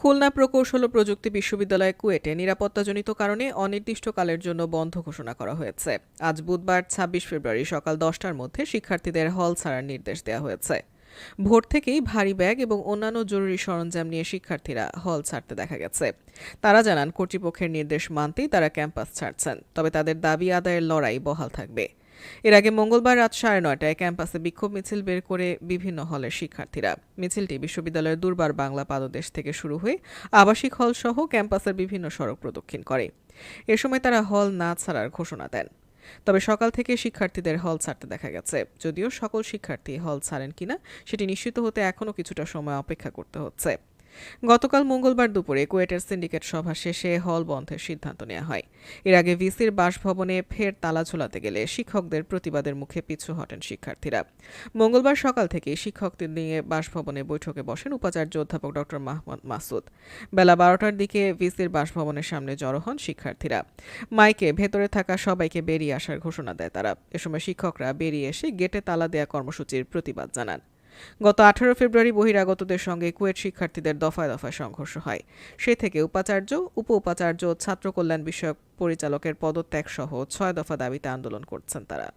খুলনা প্রকৌশল ও প্রযুক্তি বিশ্ববিদ্যালয় কুয়েটে নিরাপত্তাজনিত কারণে অনির্দিষ্টকালের জন্য বন্ধ ঘোষণা করা হয়েছে। আজ বুধবার ছাব্বিশ ফেব্রুয়ারি সকাল দশটার মধ্যে শিক্ষার্থীদের হল ছাড়ার নির্দেশ দেওয়া হয়েছে। ভোর থেকেই ভারী ব্যাগ এবং অন্যান্য জরুরি সরঞ্জাম নিয়ে শিক্ষার্থীরা হল ছাড়তে দেখা গেছে। তারা জানান, কর্তৃপক্ষের নির্দেশ মানতেই তারা ক্যাম্পাস ছাড়ছেন, তবে তাদের দাবি আদায়ের লড়াই বহাল থাকবে। এর আগে মঙ্গলবার রাত সাড়ে নয়টায় ক্যাম্পাসে বিক্ষোভ মিছিল বের করে বিভিন্ন হলের শিক্ষার্থীরা। মিছিলটি বিশ্ববিদ্যালয়ের দুর্বার বাংলা পাদদেশ থেকে শুরু হয়ে আবাসিক হল সহ ক্যাম্পাসের বিভিন্ন সড়ক প্রদক্ষিণ করে। এ সময় তারা হল না ছাড়ার ঘোষণা দেন। তবে সকাল থেকে শিক্ষার্থীদের হল ছাড়তে দেখা গেছে। যদিও সকল শিক্ষার্থী হল ছাড়েন কিনা, সেটি নিশ্চিত হতে এখনও কিছুটা সময় অপেক্ষা করতে হচ্ছে। গতকাল মঙ্গলবার দুপুরে কুয়েটের সিন্ডিকেট সভা শেষে হল বন্ধের সিদ্ধান্ত নেওয়া হয়। এর আগে ভিসির বাসভবনে ফের তালা ঝোলাতে গেলে শিক্ষকদের প্রতিবাদের মুখে পিছু হটেন শিক্ষার্থীরা। মঙ্গলবার সকাল থেকে শিক্ষকদের নিয়ে বাসভবনে বৈঠকে বসেন উপাচার্য অধ্যাপক ডক্টর মাহমুদ মাসুদ। বেলা বারোটার দিকে ভিসির বাসভবনের সামনে জড়ো হন শিক্ষার্থীরা। মাইকে ভেতরে থাকা সবাইকে বেরিয়ে আসার ঘোষণা দেয় তারা। এ সময় শিক্ষকরা বেরিয়ে এসে গেটে তালা দেয়া কর্মসূচির প্রতিবাদ জানান। গত আঠারো ফেব্রুয়ারি বহিরাগতদের সঙ্গে কুয়েট শিক্ষার্থীদের দফায় দফায় সংঘর্ষ হয়। সে থেকে উপাচার্য উপ উপাচার্য ছাত্র কল্যাণ বিষয়ক পরিচালকের পদত্যাগ সহ ছয় দফা দাবিতে আন্দোলন করছেন তারা।